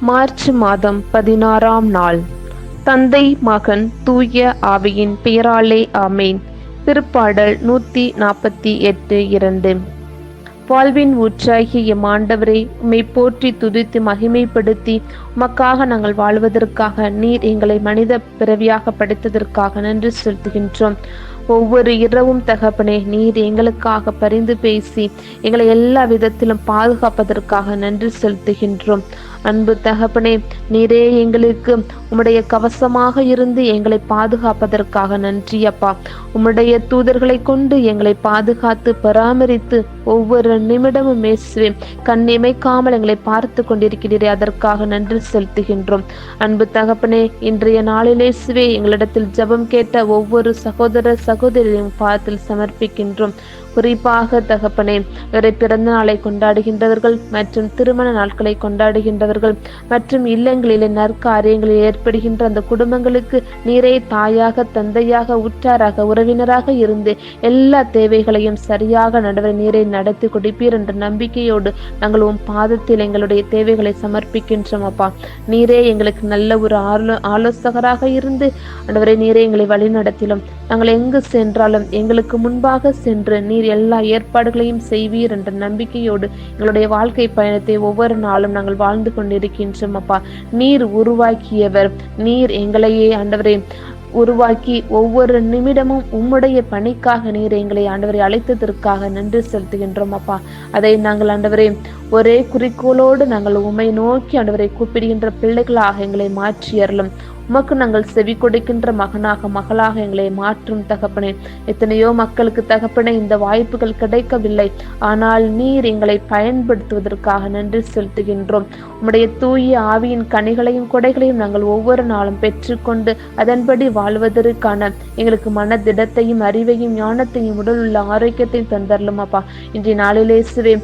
March மாதம் பதினாறாம் நாள். தந்தை மகன் தூய ஆவியின் பெயராலே ஆமேன். திருப்பாடல் நூத்தி நாற்பத்தி எட்டு இரண்டு. வாழ்வின் ஊற்றாகிய எம் ஆண்டவரே உம்மை போற்றி துதித்து மகிமைப்படுத்தி உமக்காக நாங்கள் வாழ்வதற்காக நீர் எங்களை மனித பிறவியாக படைத்ததற்காக நன்றி செலுத்துகின்றோம். ஒவ்வொரு இரவும் தகப்பனே நீர் எங்களுக்காக பரிந்து பேசி எங்களை எல்லா விதத்திலும் பாதுகாப்பதற்காக நன்றி செலுத்துகின்றோம். அன்பு தகப்பனே நீரே எங்களுக்கு உம்முடைய கவசமாக இருந்து எங்களை பாதுகாப்பதற்காக நன்றி அப்பா. உம்முடைய தூதர்களை கொண்டு எங்களை பாதுகாத்து பராமரித்து ஒவ்வொரு நிமிடமும் மேசுவேன் கண்ணிமைக்காமல் எங்களை பார்த்து கொண்டிருக்கிறீரே அதற்காக நன்றி செலுத்துகின்றோம். அன்பு தகப்பனே இன்றைய நாளிலேசுவே எங்களிடத்தில் ஜெபம் கேட்ட ஒவ்வொரு சகோதர சகோதரியும் பாதத்தில் சமர்ப்பிக்கின்றோம். குறிப்பாக தகப்பனே இவரை பிறந்த நாளை கொண்டாடுகின்றவர்கள் மற்றும் திருமண நாட்களை கொண்டாடுகின்றவர்கள் மற்றும் இல்லங்களிலே நற்காரியங்களில் ஏற்படுகின்ற அந்த குடும்பங்களுக்கு நீரே தாயாக தந்தையாக உற்றாராக உறவினராக இருந்து எல்லா தேவைகளையும் சரியாக நடுவர் நீரை நடத்தி கொடுப்பீர் என்ற நம்பிக்கையோடு நாங்கள் உன் பாதத்தில் எங்களுடைய தேவைகளை சமர்ப்பிக்கின்றோம் அப்பா. நீரே எங்களுக்கு நல்ல ஒரு ஆலோ ஆலோசகராக இருந்து ஆண்டவரை நீரே எங்களை வழிநடத்திலும். நாங்கள் எங்கு சென்றாலும் எங்களுக்கு முன்பாக சென்று நீர் எல்லா ஏற்பாடுகளையும் செய்வீர் என்ற நம்பிக்கையோடு எங்களுடைய வாழ்க்கை பயணத்தை ஒவ்வொரு நாளும் நாங்கள் வாழ்ந்து கொண்டிருக்கின்றோம் அப்பா. நீர் உருவாக்கியவர். நீர் எங்களையே ஆண்டவரே உருவாக்கி ஒவ்வொரு நிமிடமும் உம்முடைய பணிக்காக நீர் எங்களை ஆண்டவரை அழைத்ததற்காக நன்றி செலுத்துகின்றோம் அப்பா. அதை நாங்கள் ஆண்டவரே ஒரே குறிக்கோளோடு நாங்கள் உம்மை நோக்கி ஆண்டவரை கூப்பிடுகின்ற பிள்ளைகளாக எங்களை மாற்றியறலும் உமக்கு நாங்கள் செவி கொடுக்கின்ற மகனாக மகளாக எங்களை மாற்றும் தகப்பனே. எத்தனையோ மக்களுக்கு தகப்பனே இந்த வாய்ப்புகள் கிடைக்கவில்லை. ஆனால் நீர் எங்களை பயன்படுத்துவதற்காக நன்றி செலுத்துகின்றோம். உம்முடைய தூய ஆவியின் கனிகளையும் கொடைகளையும் நாங்கள் ஒவ்வொரு நாளும் பெற்றுக்கொண்டு அதன்படி வாழ்வதற்கான எங்களுக்கு மனதிடத்தையும் அறிவையும் ஞானத்தையும் உடல் உள்ள ஆரோக்கியத்தையும் தந்தரலும் அப்பா இன்றைய நாளிலே சிவே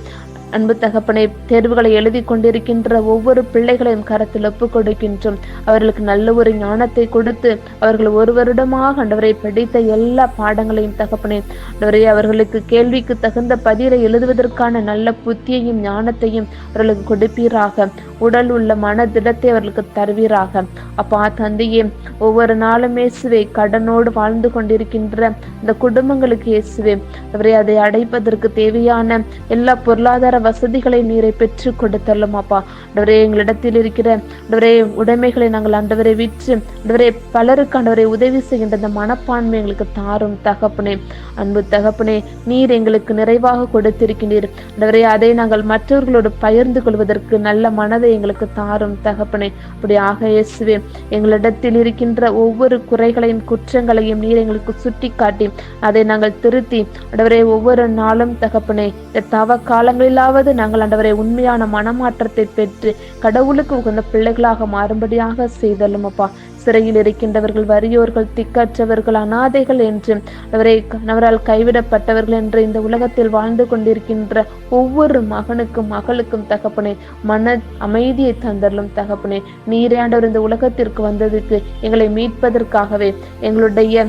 அன்பு தகப்பனை தேர்வுகளை எழுதி கொண்டிருக்கின்ற ஒவ்வொரு பிள்ளைகளையும் கரத்தில் ஒப்புக் கொடுக்கின்றோம். அவர்களுக்கு நல்ல ஒரு ஞானத்தை கொடுத்து அவர்கள் ஒரு வருடமாக ஆண்டவரை படித்த எல்லா பாடங்களையும் தகப்பனே ஆண்டவரை அவர்களுக்கு கேள்விக்கு தகுந்த பதிலை எழுதுவதற்கான நல்ல புத்தியையும் ஞானத்தையும் அவர்களுக்கு கொடுப்பீராக. உடல் உள்ள மன திடத்தை அவர்களுக்கு தருவீராக. அப்பா தந்தையே ஒவ்வொரு நாளும் இயேசுவை கடனோடு வாழ்ந்து கொண்டிருக்கின்ற இந்த குடும்பங்களுக்கு இயேசுவே அவரை அதை அடைப்பதற்கு தேவையான எல்லா பொருளாதார வசதிகளை நீரை பெற்று கொடுத்தல்லும் அப்பா. ஆண்டவரே எங்களிடத்தில் இருக்கிற ஆண்டவரே உடைமைகளை நாங்கள் ஆண்டவரை விற்று ஆண்டவரே பலருக்கு ஆண்டவரை உதவி செய்கின்ற அந்த மனப்பான்மை எங்களுக்கு தாரும். தகப்பனே அன்பு தகப்பனே நீர் எங்களுக்கு நிறைவாக கொடுத்திருக்கின்றீர் ஆண்டவரே அதை நாங்கள் மற்றவர்களோடு பகிர்ந்து கொள்வதற்கு நல்ல மனதை எங்களுக்கு தாரும். தகப்பனே அப்படி ஆக இயேசுவே எங்களிடத்தில் இருக்கின்ற ஒவ்வொரு குறைகளையும் குற்றங்களையும் நீர் எங்களுக்கு சுட்டி காட்டி அதை நாங்கள் திருத்தி ஆண்டவரே ஒவ்வொரு நாளும் தகப்பனே இந்த தவ காலங்களிலாவது நாங்கள் ஆண்டவரை உண்மையான மனமாற்றத்தை பெற்று கடவுளுக்கு உகந்த பிள்ளைகளாக மாறும்படியாக செய்தலும் அப்பா. சிறையில் இருக்கின்றவர்கள் வறியோர்கள் திக்கற்றவர்கள் அனாதைகள் என்று அவரை அவரால் கைவிடப்பட்டவர்கள் என்று இந்த உலகத்தில் வாழ்ந்து கொண்டிருக்கின்ற ஒவ்வொரு மகனுக்கும் மகளுக்கும் தகப்பனே மன அமைதியை தந்தரலும் தகப்பனே. நீரே ஆண்டவர் இந்த உலகத்திற்கு வந்ததுக்கு எங்களை மீட்பதற்காகவே எங்களுடைய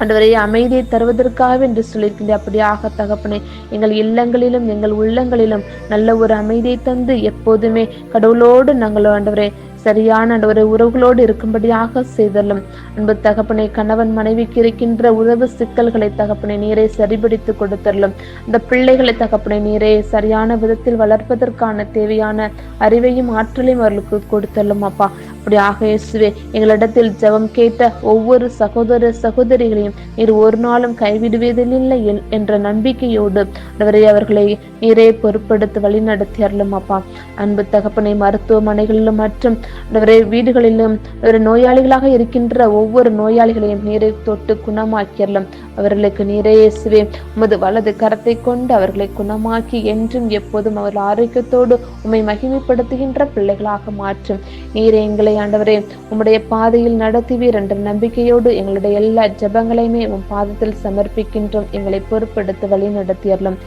அன்றுவரை அமைதியை தருவதற்காக என்று சொல்லியிருக்கின்ற அப்படியாக தகப்பனே எங்கள் இல்லங்களிலும் எங்கள் உள்ளங்களிலும் நல்ல ஒரு அமைதியை தந்து எப்போதுமே கடவுளோடு நாங்கள் ஆண்டவரே சரியான ஒரு உறவுகளோடு இருக்கும்படியாக செய்தலும். அன்பு தகப்பனை கணவன் மனைவிக்கு இருக்கின்ற உறவு சிக்கல்களை தகப்பனை நீரை சரிபடித்து கொடுத்தரலும். இந்த பிள்ளைகளை தகப்பனை நீரை சரியான விதத்தில் வளர்ப்பதற்கான தேவையான அறிவையும் ஆற்றலையும் அவர்களுக்கு கொடுத்தரலும் அப்பா. அப்படியாக இயேசுவே எங்களிடத்தில் ஜெபம் கேட்ட ஒவ்வொரு சகோதர சகோதரிகளையும் நீர் ஒரு நாளும் கைவிடுவதில்லை என்ற நம்பிக்கையோடு அவரை அவர்களை நீரே பொறுப்படுத்தி வழி நடத்தி அருளும் அப்பா. அன்பு தகப்பனை மருத்துவமனைகளிலும் மற்றும் அவரை வீடுகளிலும் ஒரு நோயாளிகளாக இருக்கின்ற ஒவ்வொரு நோயாளிகளையும் நீரை தொட்டு குணமாக்கியறலும் அவர்களுக்கு நீரே இயேசுவே உமது வலது கரத்தை கொண்டு அவர்களை குணமாக்கி என்றும் எப்போதும் அவர்கள் ஆரோக்கியத்தோடு உம்மை மகிமைப்படுத்துகின்ற பிள்ளைகளாக மாற்றும். நீரே எங்களை ஆண்டவரே உம்முடைய பாதையில் நடத்துவீர் என்ற நம்பிக்கையோடு எங்களுடைய எல்லா ஜெபங்களையுமே உம் பாதத்தில் சமர்ப்பிக்கின்றோம். எங்களை பொறுப்பெடுத்து வழி நடத்தியறலும்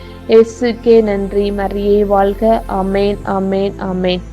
கே நன்றி. மரியே வாழ்க. அமேன் அமேன் அமேன்